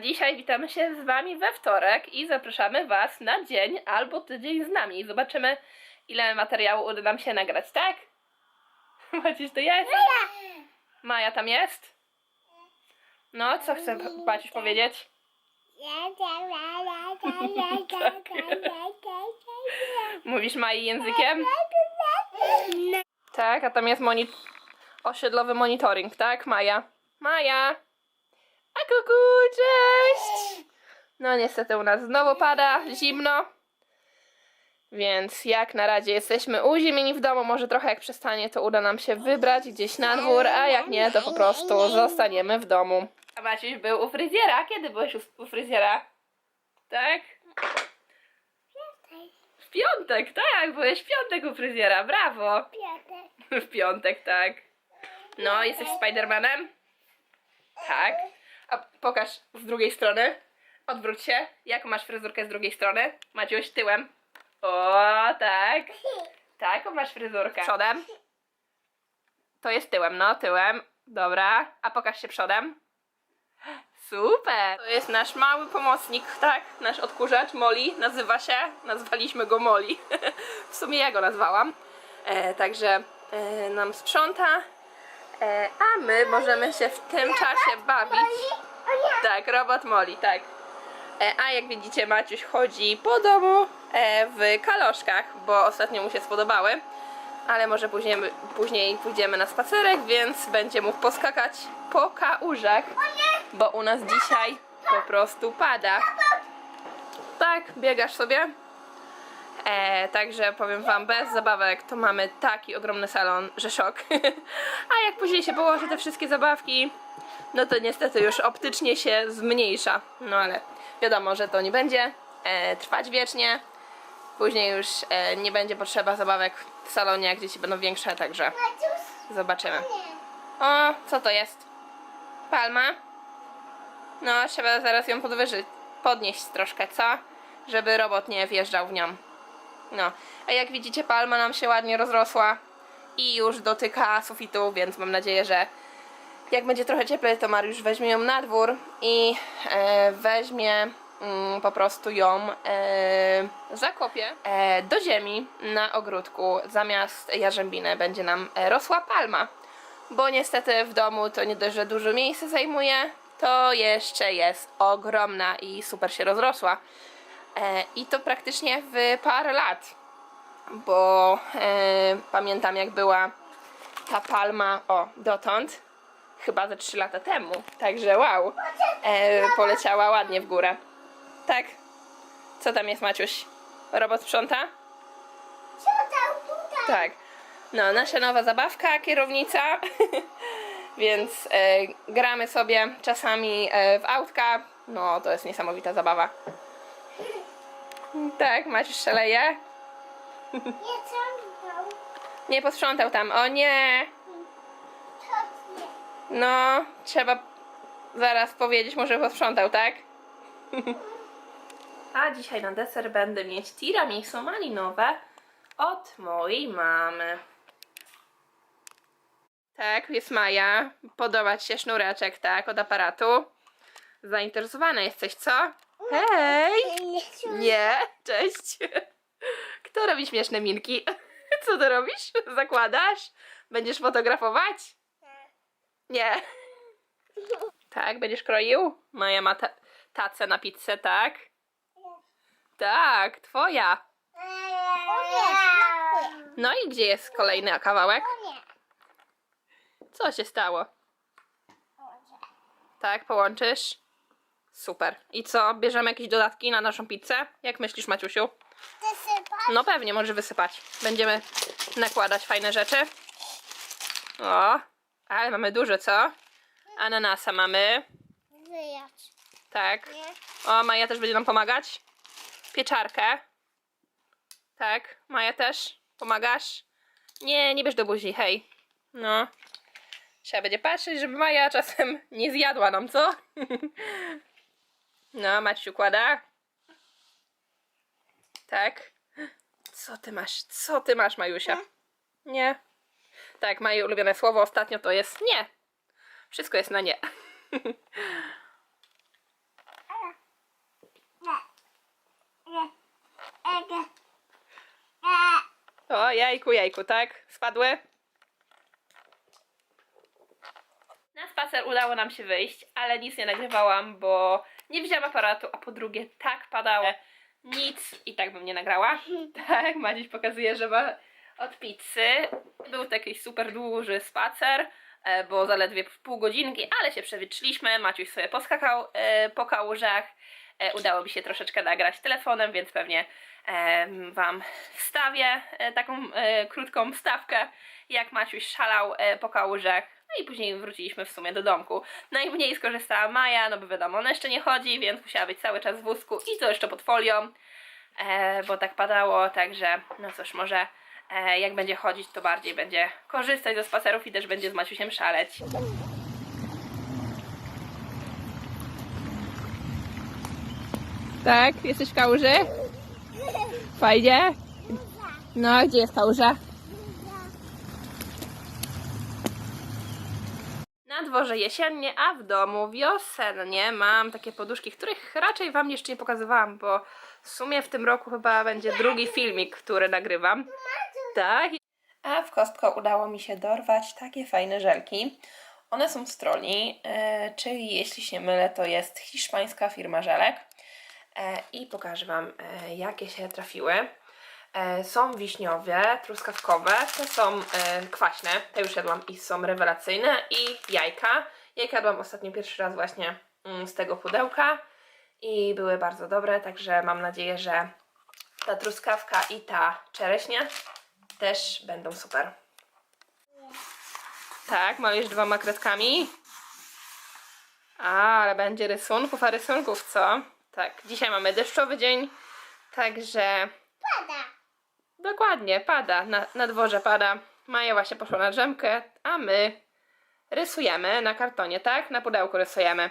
Dzisiaj witamy się z Wami we wtorek i zapraszamy Was na dzień albo tydzień z nami. Zobaczymy, ile materiału uda nam się nagrać, tak? Maciuś, to jest? Maja tam jest? No, co chce Maciuś powiedzieć? Mówisz Mai językiem? Tak, a tam jest moni- osiedlowy monitoring, tak, Maja? Maja! A kuku, cześć! No niestety u nas znowu pada, zimno. Więc jak na razie jesteśmy uziemieni w domu, może trochę jak przestanie, to uda nam się wybrać gdzieś na dwór, a jak nie, to po prostu zostaniemy w domu. A Maciuś był u fryzjera. Kiedy byłeś u, u fryzjera? Tak? W piątek, tak, byłeś w piątek u fryzjera, brawo! W piątek, tak. No, jesteś Spidermanem? Tak. A pokaż z drugiej strony. Odwróć się. Jaką masz fryzurkę z drugiej strony? Maciuś, tyłem. O, tak. Taką masz fryzurkę. Przodem. To jest tyłem, no, tyłem. Dobra. A pokaż się przodem. Super! To jest nasz mały pomocnik, tak? Nasz odkurzacz, Molly, nazywa się. Nazwaliśmy go Molly. w sumie ja go nazwałam. E, także e, nam sprząta. E, a my możemy się w tym czasie bawić. Tak, robot Molly, tak. E, a jak widzicie, Maciuś chodzi po domu e, w kaloszkach, bo ostatnio mu się spodobały. Ale może później, później pójdziemy na spacerek, więc będzie mógł poskakać po kałużach, bo u nas dzisiaj po prostu pada. Tak, biegasz sobie. E, także powiem wam, bez zabawek to mamy taki ogromny salon, że szok. A jak później się położy te wszystkie zabawki, no to niestety już optycznie się zmniejsza. No ale wiadomo, że to nie będzie e, trwać wiecznie. Później już e, nie będzie potrzeba zabawek w salonie, jak dzieci będą większe, także zobaczymy. O, co to jest? Palma? No, trzeba zaraz ją podwyżyć, podnieść troszkę, co? Żeby robot nie wjeżdżał w nią. No, a jak widzicie, palma nam się ładnie rozrosła i już dotyka sufitu, więc mam nadzieję, że jak będzie trochę cieplej, to Mariusz weźmie ją na dwór i e, weźmie mm, po prostu ją e, zakopie e, do ziemi na ogródku. Zamiast jarzębiny będzie nam e, rosła palma, bo niestety w domu to nie dość, że dużo miejsca zajmuje, to jeszcze jest ogromna i super się rozrosła. E, I to praktycznie w parę lat, bo e, pamiętam jak była ta palma, o, dotąd, chyba ze 3 lata temu, także wow, e, poleciała ładnie w górę. Tak? Co tam jest Maciuś? Robot sprząta? Tak. No, nasza nowa zabawka, kierownica. Więc e, gramy sobie czasami e, w autka. No, to jest niesamowita zabawa. Tak, Maciuś szaleje. Nie posprzątał tam. O nie! No, trzeba zaraz powiedzieć, może posprzątał, tak? A dzisiaj na deser będę mieć tiramisu malinowe od mojej mamy. Tak, jest Maja. Podoba Ci się sznureczek, tak, od aparatu. Zainteresowana jesteś, co? Hej! Nie, cześć. Kto robi śmieszne minki? Co ty robisz? Zakładasz? Będziesz fotografować? Nie. Tak, będziesz kroił? Maja ma ta tacę na pizzę, tak? Tak, twoja. No i gdzie jest kolejny kawałek? Co się stało? Tak, połączysz? Super. I co, bierzemy jakieś dodatki na naszą pizzę? Jak myślisz, Maciusiu? No pewnie, może wysypać. Będziemy nakładać fajne rzeczy. O, ale mamy dużo, co? Ananasa mamy. Wyjadź. Tak. Nie? O, Maja też będzie nam pomagać. Pieczarkę. Tak, Maja też. Pomagasz? Nie, nie bierz do buzi, hej. No. Trzeba będzie patrzeć, żeby Maja czasem nie zjadła nam, co? No, Maciu, układa? Tak? Co ty masz? Co ty masz, Majusia? Hmm? Nie. Tak, moje ulubione słowo ostatnio to jest nie. Wszystko jest na nie. O, jajku, jajku, tak? Spadły? Na spacer udało nam się wyjść, ale nic nie nagrywałam, bo nie wzięłam aparatu, a po drugie tak padało. Nic i tak bym nie nagrała. Tak, Madziś pokazuje, że ma od pizzy. Był taki super duży spacer, e, bo zaledwie pół godzinki, ale się przewietrzyliśmy. Maciuś sobie poskakał e, po kałużach. E, Udało mi się troszeczkę nagrać telefonem, więc pewnie Wam wstawię taką krótką wstawkę, jak Maciuś szalał po kałużach. No i później wróciliśmy w sumie do domku. Najmniej skorzystała Maja, no bo wiadomo, ona jeszcze nie chodzi, więc musiała być cały czas w wózku i to jeszcze pod folią, e, bo tak padało, także no cóż, może e, jak będzie chodzić, to bardziej będzie korzystać ze spacerów i też będzie z Maciusiem szaleć. Tak, jesteś w kałuży? Fajnie? No, gdzie jest kałuża? Na dworze jesiennie, a w domu wiosennie mam takie poduszki, których raczej Wam jeszcze nie pokazywałam, bo w sumie w tym roku chyba będzie drugi filmik, który nagrywam. Tak. A w kostko udało mi się dorwać takie fajne żelki. One są z troli, e, czyli jeśli się mylę, to jest hiszpańska firma żelek. E, I pokażę Wam, e, jakie się trafiły. E, Są wiśniowe, truskawkowe, te są e, kwaśne, te już jadłam i są rewelacyjne i jajka. Jajka jadłam ostatnio pierwszy raz właśnie mm, z tego pudełka i były bardzo dobre, także mam nadzieję, że ta truskawka i ta czereśnia też będą super. Tak, malujesz dwoma kredkami. A, ale będzie rysunków, a rysunków co? Tak, dzisiaj mamy deszczowy dzień, także. Dokładnie, pada. Na, na dworze pada. Maja właśnie poszła na drzemkę, a my rysujemy na kartonie, tak? Na pudełku rysujemy.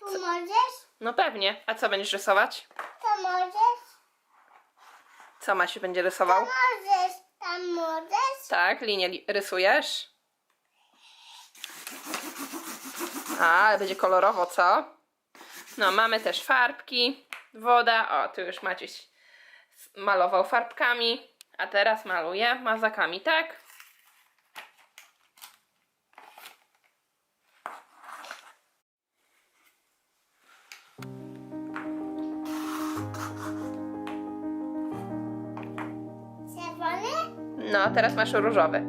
Pomożesz? No pewnie. A co będziesz rysować? Pomożesz? Co Masiu będzie rysował? Możesz. Tam możesz? Tak, linię li- rysujesz. A, ale będzie kolorowo, co? No, mamy też farbki, woda. O, tu już Maciuś malował farbkami, a teraz maluje mazakami, tak? Czerwony? No, teraz masz różowy.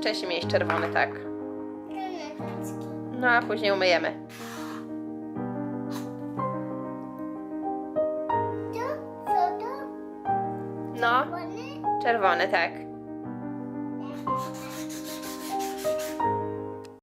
Wcześniej miałeś czerwony, tak. No, a później umyjemy. No,